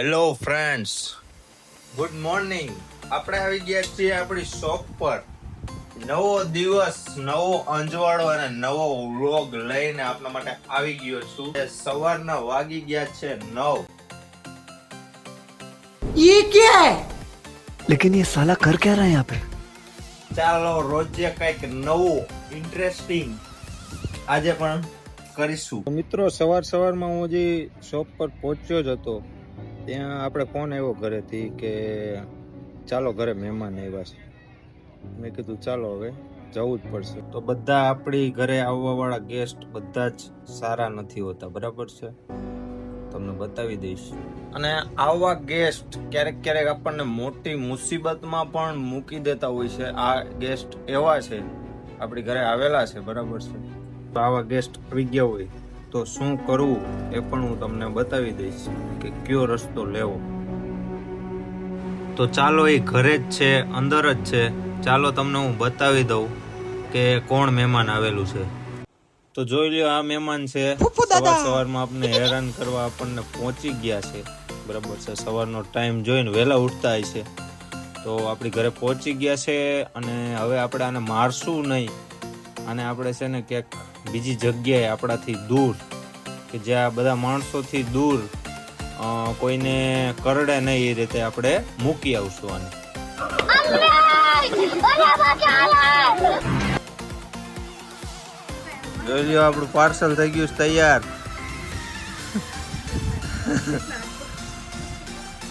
Hello friends good morning આપણે આવી ગયા છીએ આપણી શોપ પર. નવો દિવસ નવો અંજવાળો અને નવો વ્લોગ લઈને આપના માટે આવી ગયો છું. સવારના વાગી ગયા છે નવ. ઈ કે? લેકિન એ સાલા કર ક્યા રહા યહાં ચાલો રોજે કંઈક નવું ઇન્ટરેસ્ટિંગ આજે પણ કરીશું. મિત્રો સવાર સવારમાં હું જે શોપ પર પહોંચ્યો જ હતો ત્યાં આપણે ફોન આવ્યો ઘરેથી કે ચાલો ઘરે મહેમાન આવ્યા છે. મેં કીધું, ચાલો હવે, જવું જ પડશે. તો બધા આપણી ઘરે આવવા વાળા ગેસ્ટ બધા જ સારા નથી હોતા, બરાબર છે? તમને બતાવી દઈશ. અને આવા ગેસ્ટ ક્યારેક ક્યારેક આપણને મોટી મુસીબતમાં પણ મૂકી દેતા હોય છે. આ ગેસ્ટ એવા છે, આપણી ઘરે આવેલા છે, બરાબર છે? આવા ગેસ્ટ આવી ગયા હોય. તો શું કરવું એ પણ હું તમને બતાવી દઈશ કે કયો રસ્તો લેવો. તો ચાલો એ ઘરે જ છે અંદર જ છે. ચાલો તમને હું બતાવી દઉં કે કોણ મહેમાન આવેલું છે. તો જોઈ લ્યો આ મહેમાન છે. સવાર સવારમાં આપણને હેરાન કરવા આપણને પહોંચી ગયા છે. બરાબર છે સવારનો ટાઈમ જોઈને વહેલા ઉઠતા હોય છે. તો આપણી ઘરે પહોંચી ગયા છે અને હવે આપણે આને મારશું નહીં. અને આપણે છે ને ક્યાંક બીજી જગ્યાએ આપણાથી દૂર કે જ્યાં બધા માણસોથી દૂર કોઈને કરડે નહીં એ રીતે આપણે મૂકી આવશું આને. જોઈ આપણું પાર્સલ થઈ ગયું છે તૈયાર.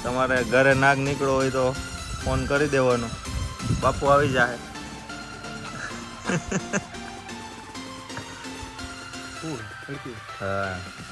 તમારે ઘરે નાગ નીકળો હોય તો ફોન કરી દેવાનો. બાપુ આવી જાય હા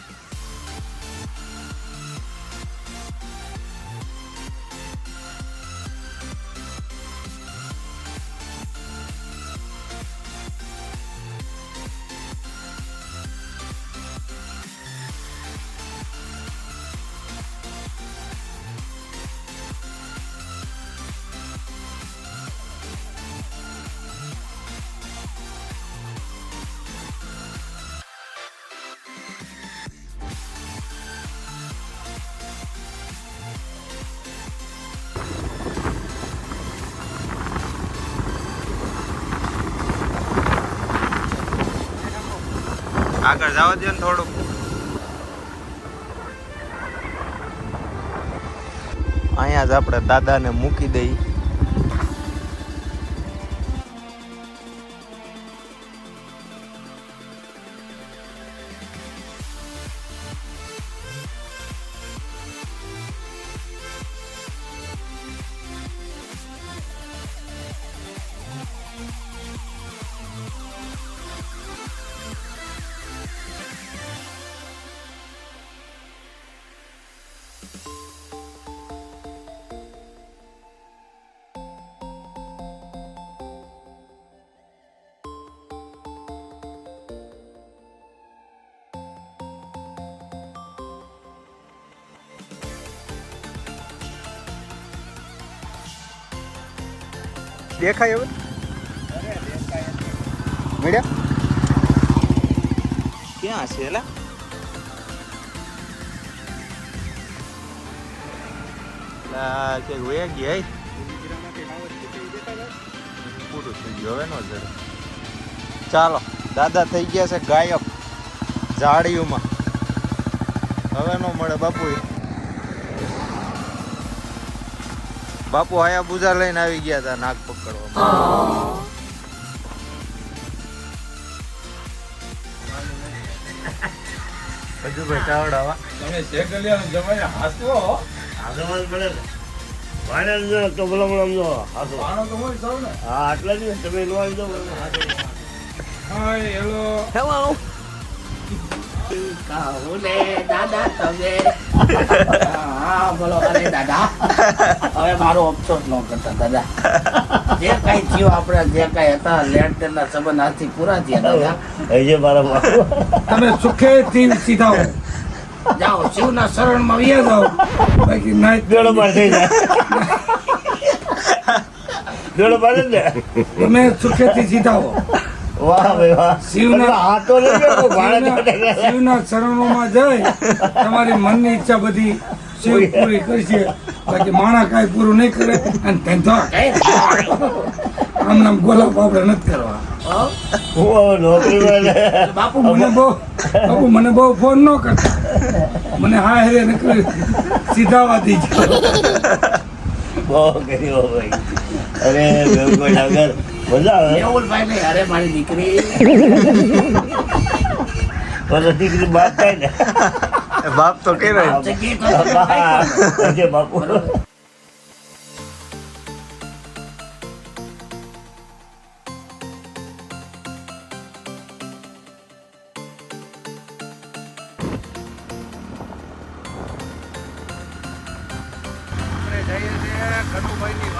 આગળ જવા દો ને થોડુંક. અહીંયા જ આપણે દાદાને મૂકી દઈ. દેખાય હવે? મળ્યા? ક્યાં છે એલા કે વયા ગયા પૂરું થઈ ગયું હવે નો જરા ચાલો, દાદા થઈ ગયા છે ગાયક ઝાડીઓમાં. હવે નો મળે બાપુ બાપુ આયા બુજા લઈને આવી ગયા હતા નાગ પકડવા. હજુ ભાઈ ચાવડાવા? તમે શેકલિયાનો જમાઈ હાસવો આગળ પડે ને. વાણંદ જો તો ભલો આમ જો પાણો તો હોય સૌ ને. હા આટલા જ તમે લો આવી હાથો હાય હેલો. हेलो કહું દાદા તમે. બોલો અરે દાદા. હવે મારો અફસોસ ન કરતા દાદા. જે કઈ થયું આપણે જે કઈ હતા લેણ તેના સંબંધ આજથી પૂરા થયા દાદા. હજી મારા તમે સુખેથી સીધા હો. જાઓ શિવના શરણમાં વ્યા જાઓ. બાકી નાઈ દેડો માર થઈ જાય દેડો મારે ને તમે સુખેથી સીધા હો. વાહ ભાઈ વાહ. શિવના- હાથો લઈ શિવના- શિવના ચરણોમાં જઈ તમારી મનની ઈચ્છા બધી શિવ પૂરી કરશે બાકી માણા કાંઈ પૂરું નહીં કરે અને ધંધો આમ નામ ગોલાપ આપણે નથી કરવા હો? હું હવે નોકરી વાળે બાપુ મને બહુ બાપુ મને બહુ ફોન ન કરતા. મને હા હેરે બહુ કર્યો ભાઈ. અરે બિલકુલ અગર મજા આવે? મેહુલભાઈ ને અરે મારી દીકરી. દીકરી બાપ થાય ને. બાપ તો કે બાપુ કનુભાઈની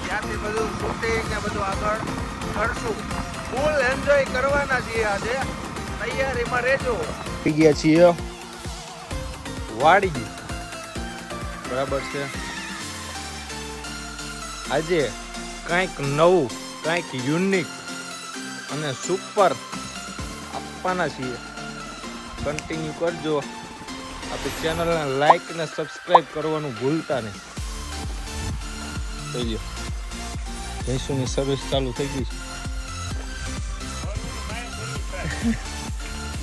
ત્યાંથી બધું શૂટિંગ ને બધું આગળ કરશું ફૂલ એન્જોય કરવાના છીએ આજે તૈયારીમાં રહેજો ગયા છીએ. વાડી. બરાબર છે. આજે કંઈક નવું, કંઈક યુનિક અને સુપર આપવાના છીએ. કન્ટિન્યુ કરજો. આપણી ચેનલને લાઈક અને સબસ્ક્રાઈબ કરવાનું ભૂલતા નહીં. થઈ ગયો ભેંસોની સર્વિસ ચાલુ થઈ ગઈ છે.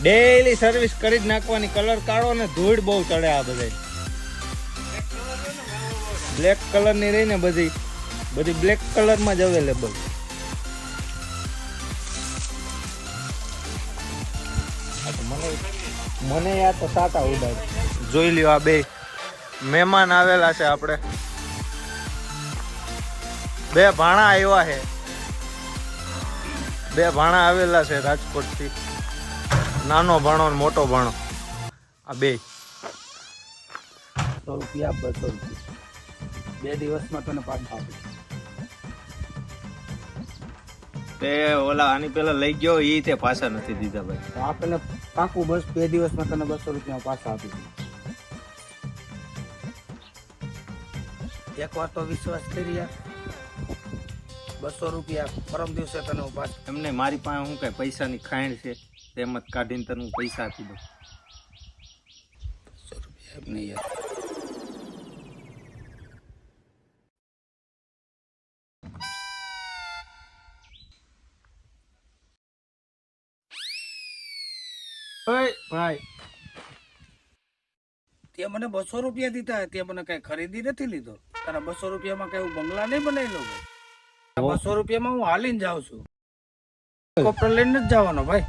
ડેઈલી સર્વિસ કરી જ નાખવાની. કલર કાઢો ને ધૂળ બહુ ચડે આ બધા. બ્લેક કલરની રહી ને બધી. બધી બ્લેક કલરમાં જ અવેલેબલ મને યાર તો સાટા ઉડાડ. જોઈ લ્યો આ બે મહેમાન આવેલા છે આપણે. બે ભાણા આવ્યા છે. બે ભાણા આવેલા છે રાજકોટથી. નાનો ભાણો ને મોટો ભાણો. આ બે. સો રૂપિયા બસો રૂપિયા. બે દિવસમાં તને પાછા આપીશ તે ઓલા આની પેલા લઈ ગયો એ તે પાછા નથી દીધા ભાઈ. તો આપણને પાકું બસ બે દિવસમાં તને બસો રૂપિયા પાછા આપીશ એક વાર તો વિશ્વાસ કરી યાર. બસો રૂપિયા પરમ દિવસે તને હું પાછા એમને મારી પાસે શું કઈ પૈસાની ખાઈણ છે? તેમ જ કાઢીને તને હું પૈસા આપી દઉં. રૂપિયા નહીં યાર. ભાઈ. તે મને બસો રૂપિયા દીધા તે મને કઈ ખરીદી નથી લીધો. તારા બસો રૂપિયામાં કઈ હું બંગલા નહીં બનાવી લઉં બસો રૂપિયામાં હું હાલીને જાઉં છું. હેલિકોપ્ટર લઈને જ જવાનો ભાઈ.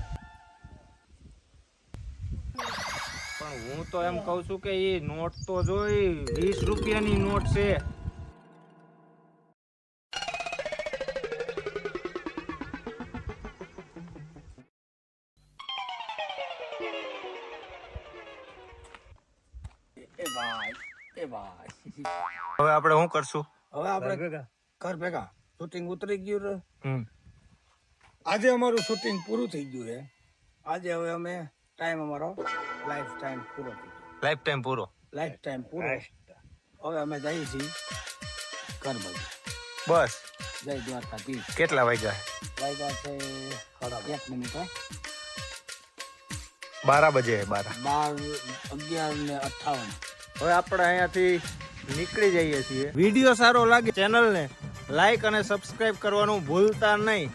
હું તો એમ કઉ છું કે એ નોટ તો જોઈ વીસ રૂપિયાની નોટ છે. હવે આપણે શું કરશું? હવે આપણે કર ભેગા. શૂટિંગ ઉતરી ગયું રે હમ. આજે અમારું શૂટિંગ પૂરું થઈ ગયું છે. આજે હવે અમે ટાઈમ અમારો લાઈફ ટાઈમ પૂરો લાઈફ ટાઈમ પૂરો. લાઈફ ટાઈમ પૂરો. હવે અમે જઈએ છીએ ઘર બાજુ બસ. જય દ્વારકાધીશ. કેટલા વાગ્યા? વાગ્યા છે એક મિનિટ. બારા બજે બારા. બાર અગિયાર ને અઠાવન. હવે આપણે અહીંયાથી નીકળી જઈએ છીએ. વીડિયો સારો લાગે ચેનલને લાઈક અને સબસ્ક્રાઈબ કરવાનું ભૂલતા નહીં.